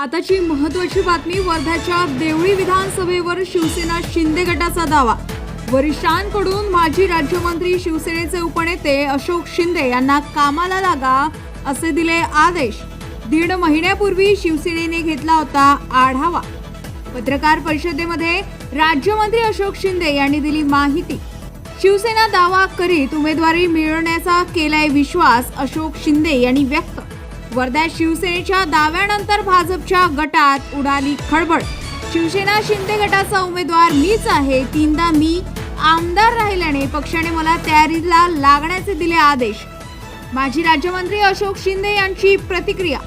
आताची महत्वाची बातमी वर्ध्याच्या देवळी विधानसभेवर शिवसेना शिंदे गटाचा दावा. वरिष्ठांकडून माजी राज्यमंत्री शिवसेनेचे उपनेते अशोक शिंदे यांना कामाला लागा असे दिले आदेश. दीड महिन्यापूर्वी शिवसेनेने घेतला होता आढावा. पत्रकार परिषदेमध्ये राज्यमंत्री अशोक शिंदे यांनी दिली माहिती. शिवसेना दावा करीत उमेदवारी मिळवण्याचा केलाय विश्वास अशोक शिंदे यांनी व्यक्त वर्ध्यात शिवसेनेच्या दाव्यानंतर भाजपच्या गटात उडाली खळबळ. शिवसेना शिंदे गटाचा उमेदवार मीच आहे तीनदा मी आमदार राहिल्याने पक्षाने मला तयारीला लागण्याचे दिले आदेश. माजी राज्यमंत्री अशोक शिंदे यांची प्रतिक्रिया.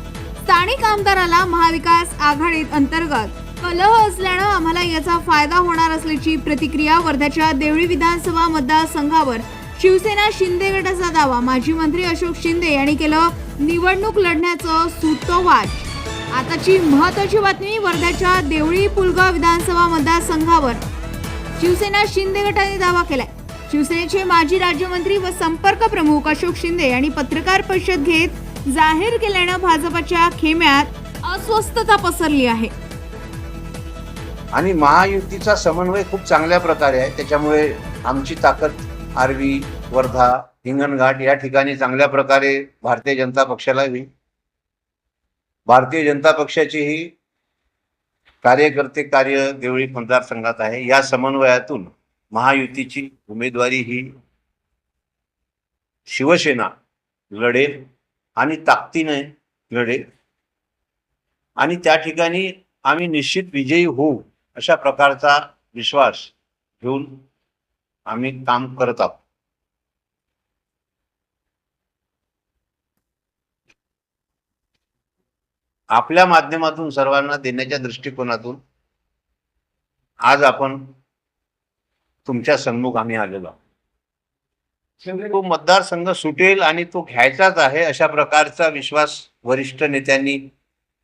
स्थानिक आमदाराला महाविकास आघाडीत अंतर्गत कलह असल्यानं आम्हाला याचा फायदा होणार असल्याची प्रतिक्रिया वर्ध्याच्या देवळी विधानसभा मतदारसंघावर शिवसेना शिंदे गटाचा दावा माजी मंत्री अशोक शिंदे यांनी केलं निवडणूक लढण्याचं सूतोवाच आताची महत्वाची बातमी वर्ध्याच्या देवळी पुलगाव विधानसभा मतदारसंघावर. शिवसेना शिंदे गटाने दावा केलाय. शिवसेनेचे माजी राज्यमंत्री व संपर्क प्रमुख अशोक शिंदे यांनी पत्रकार परिषद घेत जाहीर केल्यानं भाजपच्या खेम्यात अस्वस्थता पसरली आहे. आणि महायुतीचा समन्वय खूप चांगल्या प्रकारे आहे. त्याच्यामुळे आमची ताकद आर्वी वर्धा हिंगणघाट या ठिकाणी चांगल्या प्रकारे भारतीय जनता पक्षाला होईल भारतीय जनता पक्षाची ही कार्यकर्ते कार्य देवळी मतदारसंघात आहे. या समन्वयातून महायुतीची उमेदवारी ही शिवसेना लढेल आणि ताकदीने लढेल. आणि त्या ठिकाणी आम्ही निश्चित विजयी होऊ अशा प्रकारचा विश्वास घेऊन आम्ही काम करत आहोत. आपल्या माध्यमातून सर्वांना देण्याच्या दृष्टिकोनातून आज आपण तुमच्या सन्मुख आम्ही आलेलो तो मतदारसंघ सुटेल आणि तो घ्यायचाच आहे अशा प्रकारचा विश्वास वरिष्ठ नेत्यांनी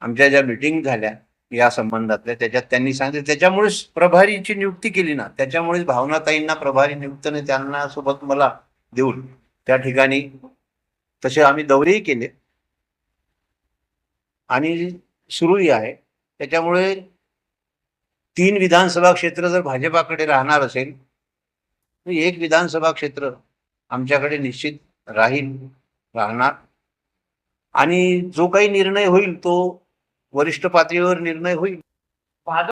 आमच्या ज्या मिटिंग झाल्या या संबंधातल्या त्याच्यात त्यांनी सांगितलं. त्याच्यामुळेच प्रभारीची नियुक्ती केली ना त्याच्यामुळेच भावनाताईंना प्रभारी नियुक्तने त्यांना सोबत मला देऊन त्या ठिकाणी तसे आम्ही दौरेही केले. आणि सुरूही आहे. त्याच्यामुळे तीन विधानसभा क्षेत्र जर भाजपाकडे राहणार असेल तर एक विधानसभा क्षेत्र आमच्याकडे निश्चित राहील राहणार. आणि जो काही निर्णय होईल तो वरिष्ठ पातळीवर निर्णय होईल.